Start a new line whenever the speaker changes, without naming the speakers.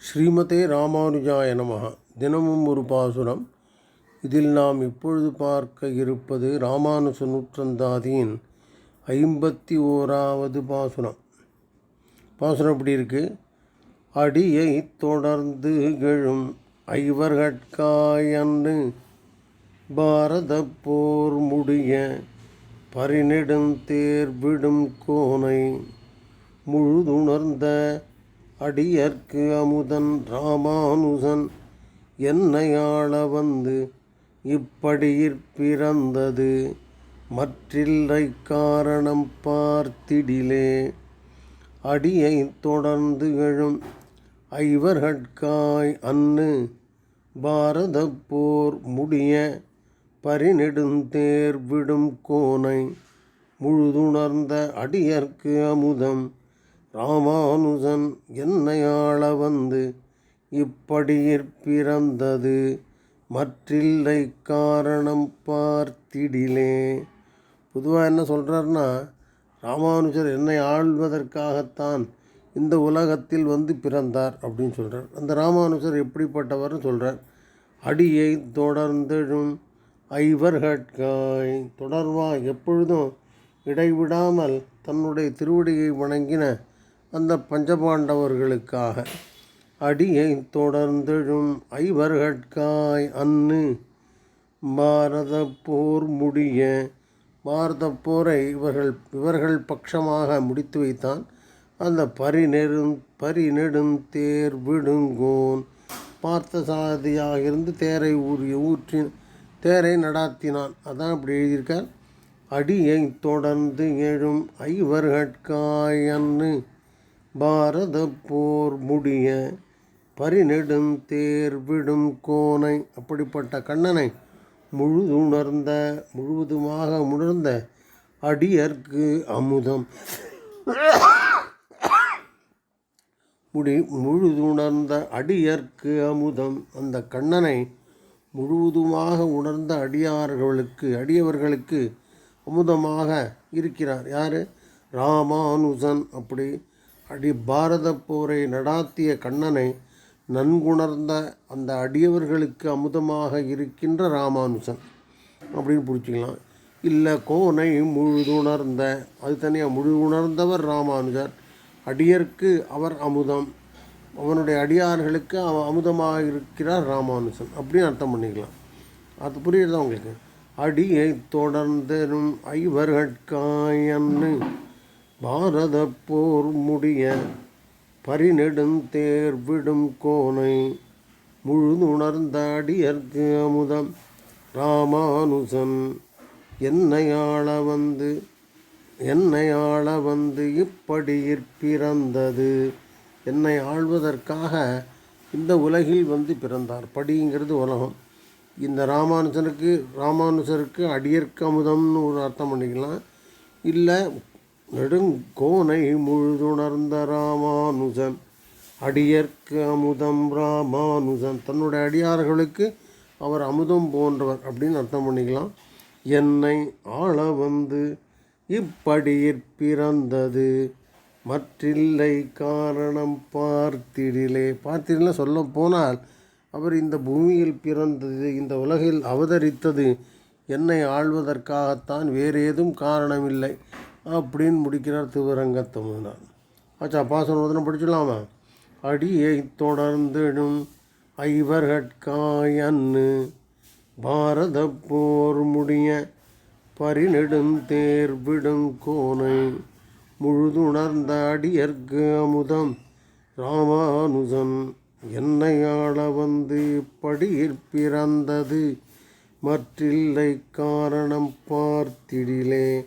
ஸ்ரீமதே ராமானுஜாய நமகா தினமும் ஒரு பாசுரம். இதில் நாம் இப்பொழுது பார்க்க இருப்பது ராமானுஜ நூற்றந்தாதியின் ஐம்பத்தி ஓராவது பாசுரம். பாசுரம் இப்படி இருக்கு? அடியை தொடர்ந்து கெழும் ஐவர்கட்காயன்று பாரத போர் முடிய பரிநெடுந்தேர்விடும் கோனை முழுதுணர்ந்த அடியர்க்கு அமுதன் ராமானுசன் என்னையாள வந்து இப்படியிற் பிறந்தது மற்றில்லை காரணம் பார்த்திடிலே. அடியை தொடர்ந்து எழும் ஐவர்கட்காய் அன்னு பாரத போர் முடிய பரிநெடுந்தேர் விடும் கோனை முழுதுணர்ந்த அடியர்க்கு அமுதம் ராமானுஜன் என்னையாள வந்து இப்படியிற் பிறந்தது மற்றில்லை காரணம் பார்த்திடிலே. பொதுவாக என்ன சொல்கிறாருன்னா ராமானுஜர் என்னை ஆள்வதற்காகத்தான் இந்த உலகத்தில் வந்து பிறந்தார் அப்படின்னு சொல்கிறார் அந்த ராமானுஜர் எப்படிப்பட்டவர்னு சொல்கிறார் அடியை தொடர்ந்தெழும் ஐவர்கட்காய் தொடர்வாக எப்பொழுதும் இடைவிடாமல் தன்னுடைய திருவடியை வணங்கின அந்த பஞ்சபாண்டவர்களுக்காக. அடியை தொடர்ந்தெழும் ஐவர்கட்காய் அன்னு. பாரத போர் முடிய பாரத போரை இவர்கள் இவர்கள் பட்சமாக முடித்து வைத்தான். அந்த பரிநெருங் பரிநெடுந்தேர் விடுங்கோன். பார்த்த சாதியாக இருந்து தேரை ஊறிய ஊற்றி தேரை நடாத்தினான். அதான் அப்படி எழுதியிருக்கார். அடியை தொடர்ந்து எழும் ஐவர்கட்காயன்னு பாரத போர் முடிய பரிநெடும் தேர்விடும் கோனை. அப்படிப்பட்ட கண்ணனை முழுதுணர்ந்த முழுவதுமாக உணர்ந்த அடியர்க்கு அமுதம். முடி முழுதுணர்ந்த அடியர்க்கு அமுதம். அந்த கண்ணனை முழுவதுமாக உணர்ந்த அடியார்களுக்கு அடியவர்களுக்கு அமுதமாக இருக்கிறார். யார்? ராமானுஜன். அப்படி அடி பாரத போரை நடாத்திய கண்ணனை நன்குணர்ந்த அந்த அடியவர்களுக்கு அமுதமாக இருக்கின்ற ராமானுசன். அப்படின்னு பிடிச்சிக்கலாம் இல்லை கோனை முழுதுணர்ந்த அது தனியாக முழு உணர்ந்தவர் ராமானுஜர். அடியர்க்கு அவர் அமுதம். அவனுடைய அடியார்களுக்கு அவன் அமுதமாக இருக்கிறார் ராமானுஜன் அப்படின்னு அர்த்தம் பண்ணிக்கலாம். அது புரியுதா உங்களுக்கு? அடியை தொடர்ந்தரும் ஐவர்கட்காயன்னு. பாரத போர் முடிய பரிநெடுந்தேர் விடும் கோனை முழுதுணர்ந்த அடியர்க்கு அமுதம் ராமானுஜன் என்னையாள வந்து என்னையாள வந்து இப்படியிற் பிறந்தது. என்னை ஆள்வதற்காக இந்த உலகில் வந்து பிறந்தார். படிங்கிறது உலகம். இந்த ராமானுஜனுக்கு ராமானுஜருக்கு அடியர்க்கமுதம்னு ஒரு அர்த்தம் பண்ணிக்கலாம். இல்லை நெடுங்கோனை முழுதுணர்ந்த ராமானுஜன் அடியர்க்கு அமுதம் ராமானுஜன். தன்னுடைய அடியார்களுக்கு அவர் அமுதம் போன்றவர் அப்படின்னு அர்த்தம் பண்ணிக்கலாம். என்னை ஆள வந்து இப்படியிற் பிறந்தது. மற்றில்லை காரணம் பார்த்திடிலே. பார்த்திடில சொல்ல போனால் அவர் இந்த பூமியில் பிறந்தது இந்த உலகில் அவதரித்தது. என்னை ஆள்வதற்காகத்தான் வேறு ஏதும் காரணமில்லை. அப்படின்னு முடிக்கிறார் திருவரங்கத்தமிழ்னார் ஆச்சா பாசன வதனம் படிச்சிடலாமா? அடியை தொடர்ந்திடும் ஐவர்கட்காயன்னு பாரத போர் முடிய பரிநெடும் தேர்விடும் கோனை முழுதுணர்ந்த அடியர்க்கு அமுதம் ராமானுஜன். ஆள வந்து படியிற் பிறந்தது மற்றில்லை காரணம் பார்த்திடிலே.